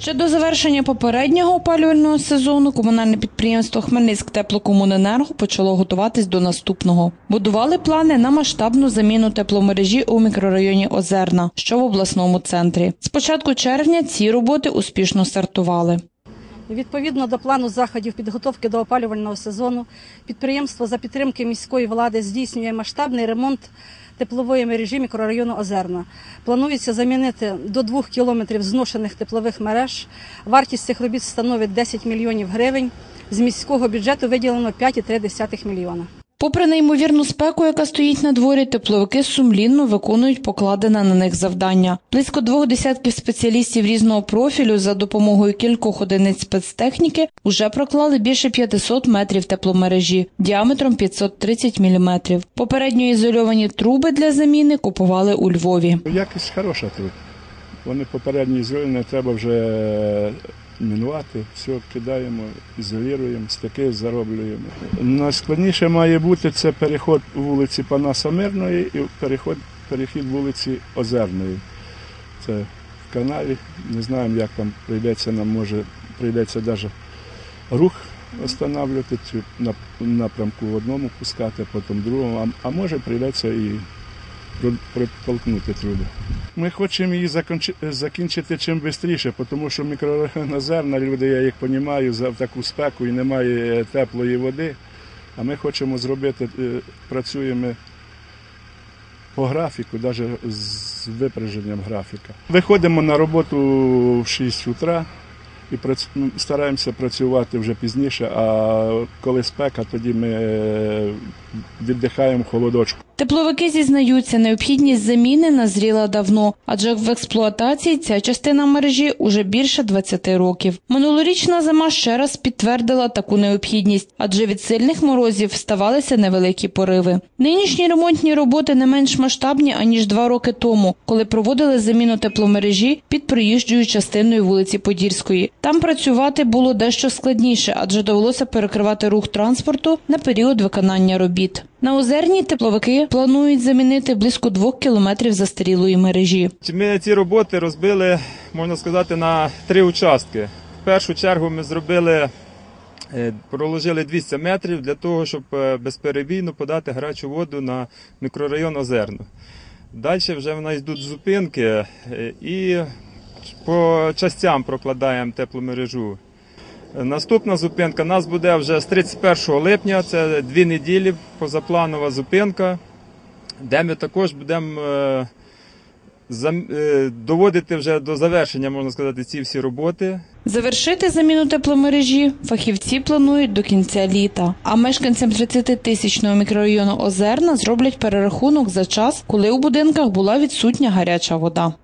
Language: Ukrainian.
Ще до завершення попереднього опалювального сезону комунальне підприємство Хмельницьк теплокомуненерго почало готуватись до наступного. Будували плани на масштабну заміну тепломережі у мікрорайоні Озерна, що в обласному центрі. З початку червня ці роботи успішно стартували. Відповідно до плану заходів підготовки до опалювального сезону, підприємство за підтримки міської влади здійснює масштабний ремонт теплової мережі мікрорайону Озерна. Планується замінити до двох кілометрів зношених теплових мереж. Вартість цих робіт становить 10 мільйонів гривень. З міського бюджету виділено 5,3 мільйона. Попри неймовірну спеку, яка стоїть на дворі, тепловики сумлінно виконують покладене на них завдання. Близько двох десятків спеціалістів різного профілю за допомогою кількох одиниць спецтехніки вже проклали більше 500 метрів тепломережі діаметром 530 міліметрів. Попередньо ізольовані труби для заміни купували у Львові. Якість хороша тут. Вони попередні ізольовані, треба вже мінувати, все кидаємо, ізолюємо, стаки зароблюємо. Найскладніше має бути це переход вулиці Панаса Мирної і переход, перехід вулиці Озерної. Це в каналі. Не знаємо, як там прийдеться, нам може прийдеться навіть рух встановлювати, чи на напрямку в одному пускати, потім в другому, а, а може прийдеться і протолкнути труби. Ми хочемо її закінчити чим швидше, тому що мікрорайон Озерна, люди, я їх розумію, за таку спеку і немає теплої води. А ми хочемо зробити, е, працюємо по графіку, навіть з випряженням графіка. Виходимо на роботу в 6 утра і ну, стараємося працювати вже пізніше, а коли спека, тоді ми е, віддихаємо холодочку. Тепловики зізнаються, необхідність заміни назріла давно, адже в експлуатації ця частина мережі уже більше 20 років. Минулорічна зима ще раз підтвердила таку необхідність, адже від сильних морозів ставалися невеликі пориви. Нинішні ремонтні роботи не менш масштабні аніж два роки тому, коли проводили заміну тепломережі під проїжджою частиною вулиці Подільської. Там працювати було дещо складніше, адже довелося перекривати рух транспорту на період виконання робіт. На озерній тепловики планують замінити близько двох кілометрів застарілої мережі. Ми ці роботи розбили, можна сказати, на три участки. В першу чергу ми зробили, е, проложили 200 метрів для того, щоб е, безперебійно подати гарячу воду на мікрорайон Озерно. Далі вже в нас йдуть зупинки е, і по частям прокладаємо тепломережу. Наступна зупинка у нас буде вже з 31 липня, це дві неділі позапланова зупинка, де ми також будемо е, е, доводити вже до завершення, можна сказати, ці всі роботи. Завершити заміну тепломережі фахівці планують до кінця літа. А мешканцям 30-тисячного мікрорайону Озерна зроблять перерахунок за час, коли у будинках була відсутня гаряча вода.